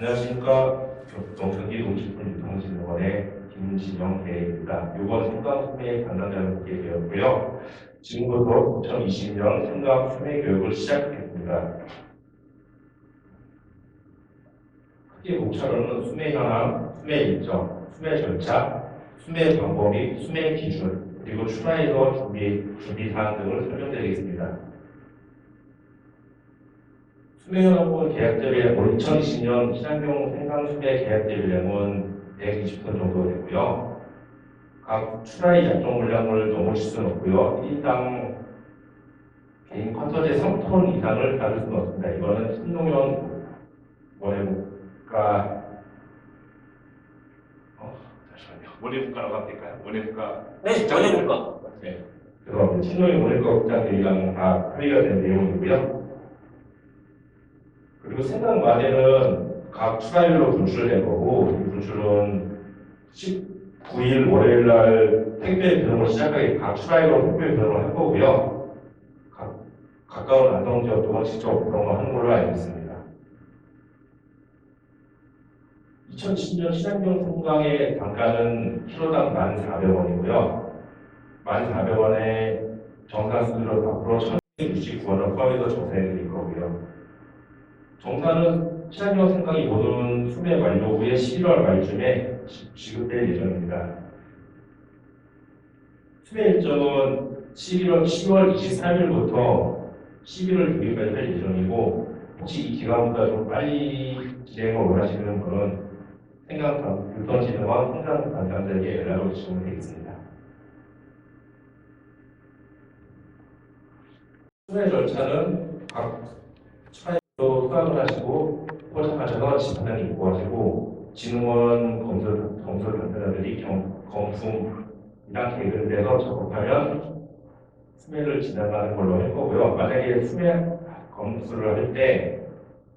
안녕하십니까. 경기 농식품 유통진흥원의 김진영 대리입니다. 이번 생강 소매 담당자를 맡게 되었고요. 지금부터 2020년 생강 소매 교육을 시작하겠습니다. 크게 목차로는 수매 현황, 수매 일정, 수매 절차, 수매 방법 및 수매 기준, 그리고 추가해서 준비, 준비 사항 등을 설명드리겠습니다. 수매연합원 계약제비량 2020년 신한경 생산수매 계약제비량은 120톤 정도 되고요. 각 추가의 약정 물량을 넘으실 수는 없고요. 1당 개인 쿼터제 3톤 이상을 다룰 수는 없습니다. 이거는 신동현 원해국가 어, 잠시만요. 원해국가라고 하면 될까요? 원해국가 네, 전해볼까? 네. 그래서 신동현 원해국가 국장들이랑 다 합의가 된 내용이고요. 그리고 생각 말에는 각 추가일로 분출될 거고 이 분출은 19일 월요일 날 택배 배송을 시작하게 각 추가일로 택배 배송을 할 거고요. 각, 가까운 안성 지역 또는 직접 배송을 하는 걸로 알고 있습니다. 2010년 신한경 생강의 단가는 키로당 1,400원이고요. 1,400원에 정산 수수료 앞으로 1,169원을 포함해서 조사해 드릴 거고요. 정산은 친환경 생강이 모든 수매 만료 후에 11월 말쯤에 지- 지급될 예정입니다. 수매 일정은 11월, 10월 23일부터 11월 6일까지 할 예정이고 혹시 이 기간보다 좀 빨리 진행을 원하시는 분은 생강 유통진흥원 생강 담당자에게 연락을 주시면 되겠습니다. 수매 절차는 각 또 수학을 하시고 포장하셔서 집단에 입고하시고 진흥원 검수 검수 담당자들이 경, 검품이랑 개근돼서 작업하면 수매를 진행하는 걸로 할 거고요. 만약에 수매 검수를 할때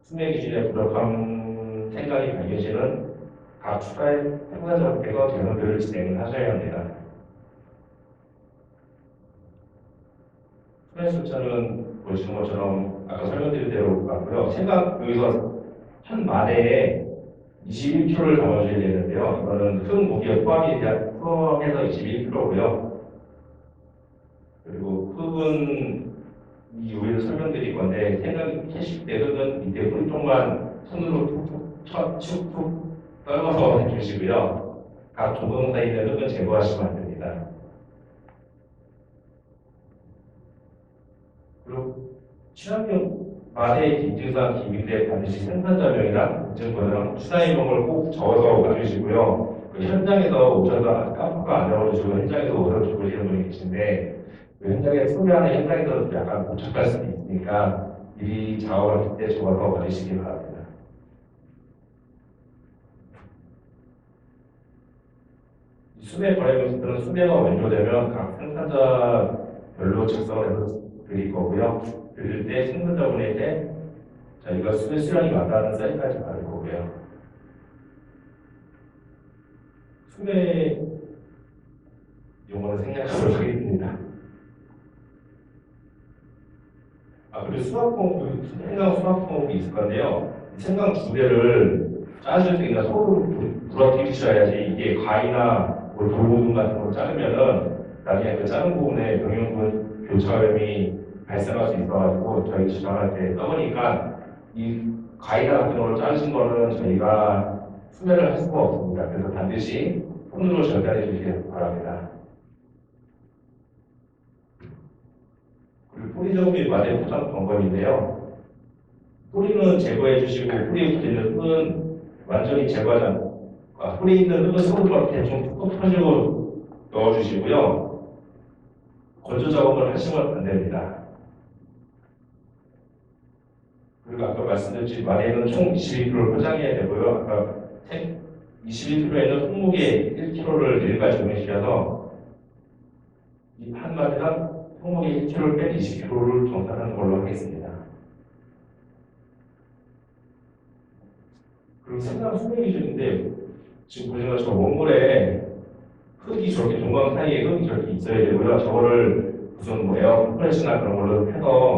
수매 기준에 부족한 생각이 발견시는 각 추가의 행사자께서 대응들을 진행을 하셔야 합니다. 수매 숫자는 보시는 것처럼 아까 설명드린 대로 맞고요. 생각 여기서 한 마대에 21kg를 담아줘야 되는데요. 이거는 큰 무게 포함이 돼- 포함해서 21kg고요. 그리고 흙은 이후에 설명드릴 건데 생각 캐실 때 흙은 밑에 물 쪽만 손으로 툭툭 쳐 축툭 떨궈서 해주시고요. 각 조동 사이에 흙은 제거하시면 안 됩니다. 친환경 마대 인증상 기밀에 반드시 생산자명이랑 인증번호랑 추사인명을 꼭 적어서 가주시고요. 그 현장에서 오셔서 깜빡 안 적어주시고 현장에서 오셔서 주무시는 분이 계신데 그 현장에 소개하는 현장에서 약간 복잡할 수도 있으니까 미리 작업을 할때 적어서 가주시기 바랍니다. 이 수매 거래 공식들은 수매가 완료되면 각 생산자별로 작성해서 드릴 거고요. 드릴 때 생산자분에게 저희가 수매 수량이 맞다는 사인까지 받을 거고요. 수매 용어는 생략하도록 하겠습니다. 아 그리고 수학공 생강 수학공이 있을 건데요. 이 생강 두 개를 짜줄 때 그냥 서로 불어끼리셔야지 이게 과이나 뭐 돌고등 같은 걸 자르면은 나중에 그 자른 부분에 병용군 교차염이 발생할 수 있어가지고 저희 주장할 때 떠보니까 이 과이나 같은 걸 자르신 거는 저희가 수매를 할 수가 없습니다. 그래서 반드시 손으로 절단해 주시기 바랍니다. 그리고 뿌리 정비 마대 포장 방법인데요. 뿌리는 제거해 주시고 뿌리 붙이는 흙은 완전히 제거하지 않고 아, 뿌리 있는 흙은 손으로 대충 툭툭 터지고 넣어주시고요. 건조 작업을 하시면 안 됩니다. 그리고 아까 말씀드렸듯이 마대는 총 22kg를 포장해야 되고요. 아까 22kg에는 손목에 1kg를 내일까지 정해주셔서 이한 마디당 손목에 1kg를 뺀 20kg를 정산하는 걸로 하겠습니다. 그리고 생각 수매 기준인데 지금 보시는 것처럼 원골에 흙이 저렇게 동강 사이에 흙이 저렇게 있어야 되고요. 저거를 무슨 뭐 에어 컴프레시나 그런 걸로 해서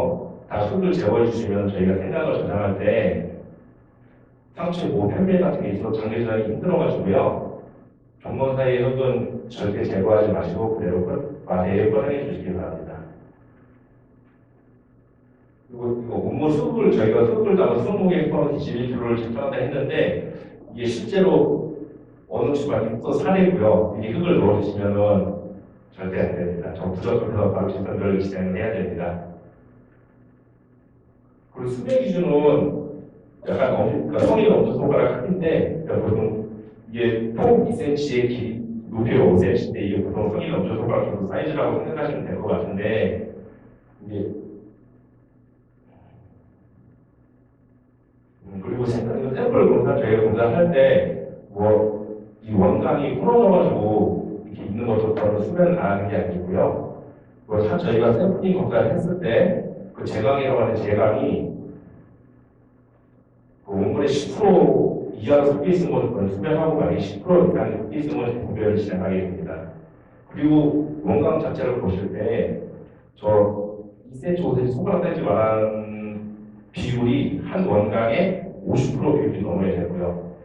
다 흙을 제거해 주시면 저희가 생각을 저장할 때 상체 뭐 팬밀 같은 게 있어서 장기 전환이 힘들어가지고요. 경건 사이의 흙은 절대 제거하지 마시고 그대로 꺼- 마대에 꺼내 주시기 바랍니다. 그리고 이거 온물 흙을 저희가 흙을 담아 20개의 21kg를 측정한다 했는데 이게 실제로 어느 주방이 또 사례고요. 이 흙을 넣어주시면은 절대 안 됩니다. 저 부적합해서 바로 직선들을 진행을 해야 됩니다. 그리고 수매 기준은 약간 엄, 그러니까 성인 엄지 손가락 크기인데 이게 폭 2cm의 길이 높이가 5cm인데 이게 보통 성인 엄지 손가락 정도 사이즈라고 생각하시면 될 것 같은데 이게 음, 그리고 이거 샘플 검사 저희가 검사할 때 뭐 이 원강이 부러져가지고 이렇게 있는 수면을 안 하는 게 아니고요. 뭐 사- 저희가 샘플링 검사를 했을 때 그 제강이라고 하는 제강이 그 원물의 10% 이하로 섞여 있는 것은 수면하고 만약에 10% 이상이 섞여 있는 것은 분별을 진행하게 됩니다. 그리고 원강 자체를 보실 때 저 2cm, 5cm 손가락 사이즈 말하는 비율이 한 원강에 50% 비율이 넘어야 되고요.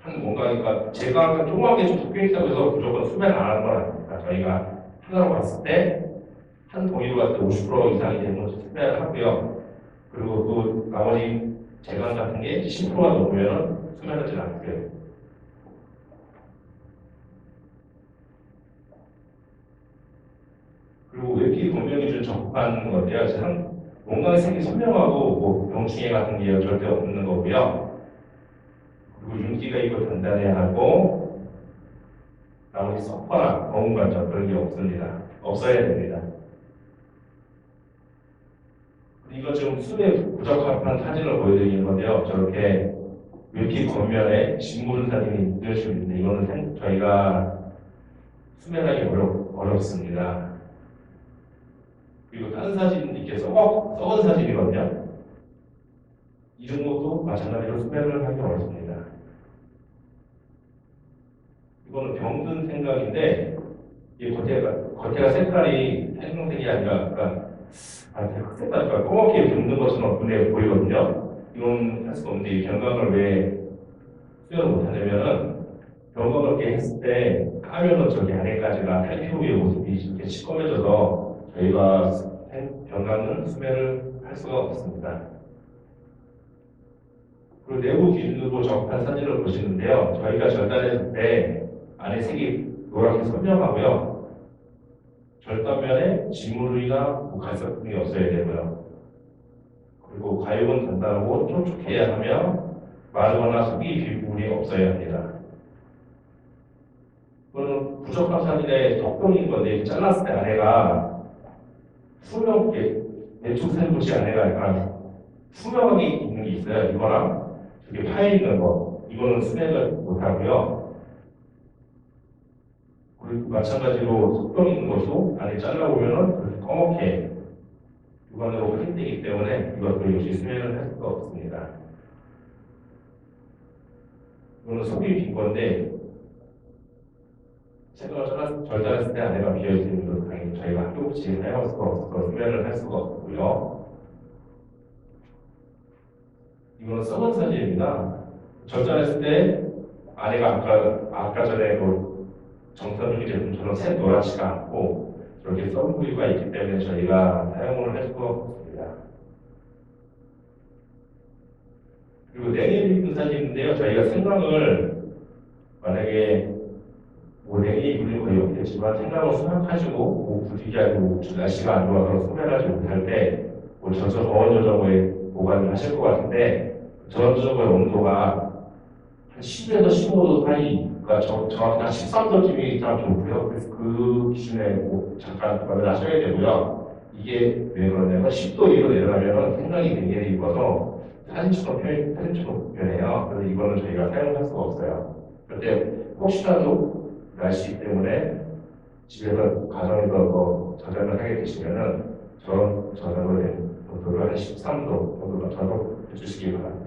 한 원강이니까 제가 조그맣게 좀 섞여 있다고 해서 무조건 수면 안 하는 건 아닙니다. 저희가 하나로 봤을 때 한 동의로 봤을 때50% 이상이 되는 것을 수면을 하고요. 그리고 또 나머지 제강 같은 게 10%가 넘으면 수면하지 않고요. 그리고 외피 검명 기준 적합한 건데요. 참 뭔가 색이 선명하고 뭐 병충해 같은 게 절대 없는 거고요. 그리고 윤기가 있고 단단해야 하고 나머지 썩거나 검은 관절 그런 게 없습니다. 없어야 됩니다. 이거 지금 수에 부적합한 사진을 보여드리는 건데요. 저렇게 외피 겉면에 진물 사진이 이런 식으로 있는데 이거는 생- 저희가 수면하기 어렵, 어렵습니다. 그리고 다른 사진 이렇게 썩어, 썩은 사진이거든요. 이런 것도 마찬가지로 수면을 하기 어렵습니다. 이거는 병든 생각인데 이 겉에가 겉에가 색깔이 생명색이 아니라 약간 아, 흑색깔 그러니까 검게 붓는 것처럼 눈에 보이거든요. 이건 할 수가 없는데 이 경각을 왜 수혈을 못하냐면은 경각을 이렇게 했을 때 까면은 저기 안에까지가 탈피후의 모습이 이렇게 시꺼매져서 저희가 경각은 수면을 할 수가 없습니다. 그리고 내부 기준으로 적합한 사진을 보시는데요. 저희가 절단했을 때 안에 색이 노랗게 선명하고요. 절단면에 진물이나 뭐 갈색 등이 없어야 되고요. 그리고 가육은 단단하고 촉촉해야 하며 마르거나 속이 비물이 없어야 합니다. 이거는 부적합 사진의 속동인 건데 잘랐을 때 안에가 투명하게 내축생붙이 안에가 약간 투명하게 있는 게 있어요. 이거랑 저기 파여 있는 거 이거는 수행을 못하고요. 그리고 마찬가지로 속병 있는 것도 안에 잘라보면은 검게 육안으로 프린트이기 때문에 이것도 역시 수면을 할 수가 없습니다. 이거는 속이 빈 건데 잘라- 절단했을 때 안에가 비어있는 것 당연히 저희가 학교급식 사용할 수가 없어서 수면을 할 수가 없고요. 이거는 썩은 사진입니다. 절단했을 때 안에가 아까 아까 전에 그 정사적인 제품처럼 새 노랗지가 않고 저렇게 썩은 부위가 있기 때문에 저희가 사용을 할 수가 없습니다. 그리고 냉이 사진인데요. 저희가 생강을 만약에 뭐 냉이 입을 거의 없겠지만 생강을 수확하시고 뭐 부득이 하고 날씨가 안 좋아서 소멸하지 못할 때 뭐 저저 저온 저저고에 보관을 하실 것 같은데 저온 저저고의 온도가 한 10에서 15도 사이 그러니까 저, 정확히 한 13도쯤이 딱 좋고요. 그래서 그 기준에 꼭 잠깐 마련하셔야 되고요. 이게 왜 그러냐면 10도 이로 내려가면 생각이 굉장히 입어서 사진처럼 표현, 사진처럼 변해요. 그래서 이거는 저희가 사용할 수가 없어요. 그런데 혹시라도 날씨 때문에 집에서 가정에서 뭐 저장을 하게 되시면은 저런 저장을 된 온도를 한 13도 정도로 저장해 주시기 바랍니다.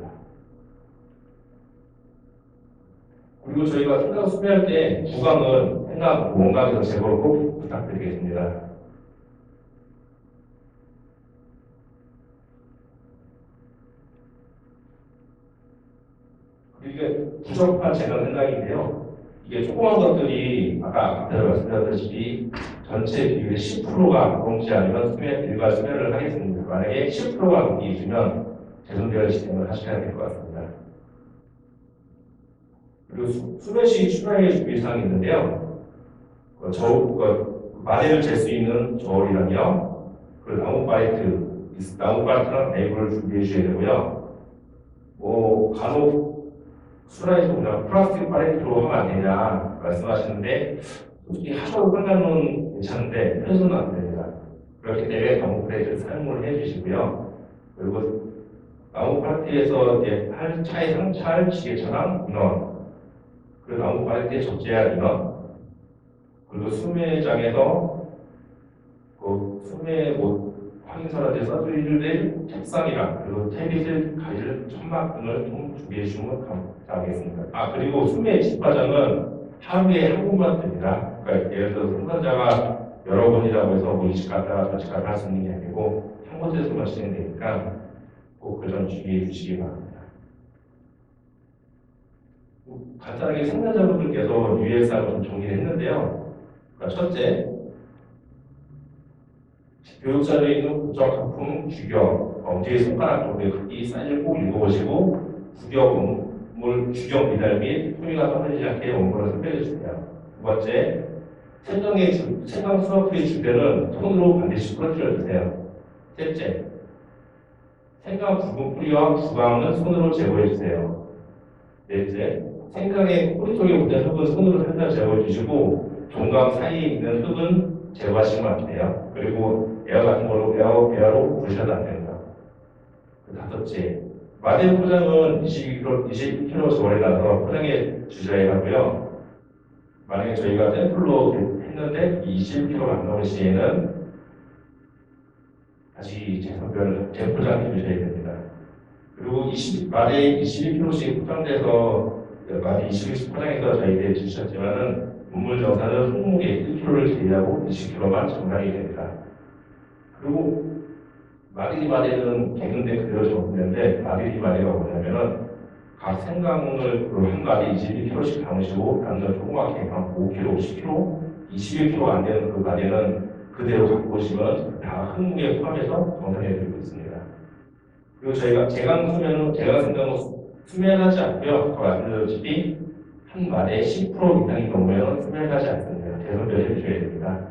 그리고 저희가 생각 수배할 때 구강은 생각 원강에서 제거를 꼭 부탁드리겠습니다. 이게 부적합한 재난 생각인데요. 이게 조그만 것들이 아까 앞에 말씀드렸다시피 전체 비율의 10%가 넘지 않으면 수면 일괄 수면을 하겠습니다. 만약에 10%가 넘게 있으면 재선별 시스템을 하셔야 될 것 같습니다. 그리고 수, 수면시 추가의 주의사항이 있는데요. 그 저울, 그 마디를 잴 수 있는 저울이랑요. 그리고 나무 파이트, 나무 파이트랑 랩을 준비해 주셔야 되고요. 뭐 간혹 수라에서 그냥 플라스틱 파레트로 하면 안 되냐 말씀하시는데 솔직히 하셔도 상관은 괜찮은데 편수는 안 됩니다. 그렇기 때문에 나무 파레트를 사용을 해 주시고요. 그리고 나무 파레트에서 이제 할 차의 상차할 지게차랑 인원 그리고 나무 파레트에 적재할 인원 그리고 수매장에서 그 수매 뭐 확인서라든지 써드릴 때 책상이랑 그리고 태빗을 가질 천막 등을 좀 준비해 주시면 감사하겠습니다. 아 그리고 수매 집화장은 하루에 한 번만 됩니다. 그러니까 예를 들어서 생산자가 여러 번이라고 해서 뭐 이식 갔다가 저식 갔다 할 수 있는 게 아니고 한 곳에서만 진행되니까 꼭 그점 주의해 주시기 바랍니다. 간단하게 생산자분들께서 유예사를 좀 정리를 했는데요. 그러니까 첫째, 교육자료에 있는 부적 작품 규격, 엄지의 손가락 정도의 크기 사이즈를 꼭 읽어보시고 구격물 규격 미달 및 소리가 떨어지지 않게 원본을 선별해 주세요. 두 번째, 생강의 주, 생강 수업의 주변은 손으로 반드시 풀어주려 주세요. 셋째, 생강 굵은 뿌리와 구강은 손으로 제거해 주세요. 넷째, 생강의 뿌리 쪽에 묻은 흙은 손으로 살짝 제거해 주시고 종강 사이에 있는 흙은 제거하시면 안 돼요. 그리고 에어 같은 걸로 에어, 에어로 부으셔도 안 됩니다. 그 다섯째, 마대 포장은 22kg, 22kg 저울에 가서 포장해 주셔야 하고요. 만약에 저희가 샘플로 했는데 20kg가 안 나올 시에는 다시 재선별을 재포장해 주셔야 됩니다. 그리고 20, 마대 21kg씩 포장돼서 마대 20kg씩 포장해서 저희들이 주셨지만은 문물 정사는 항목에 1kg를 제외하고 20kg만 정상이 됩니다. 그리고 마디리 마디는 개근대 그대로 적는데 마디리 마디가 뭐냐면은 각 생강을 한 마디 22kg씩 담으시고 남는 조그맣게 한 5kg, 10kg, 21kg 안 되는 그 마디는 그대로 갖고 오시면 다 항목에 포함해서 정산해 드리고 있습니다. 그리고 저희가 제강 수면은 제강 생강은 수면하지 않고요. 아까 말씀드렸다시피 한 마디에 10% 이상이 넘으면 수면하지 않습니다. 대선별 해주셔야 됩니다.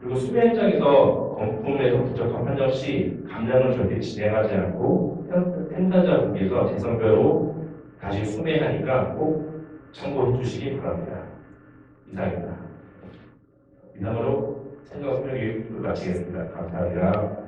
그리고 수면 현장에서 건품에서 부적합 판정 시 감량을 절대 진행하지 않고 생산자분께서 재선별로 다시 수매하니까 꼭 참고해 주시기 바랍니다. 이상입니다. 이상으로 생각 설명 교육을 마치겠습니다. 감사합니다.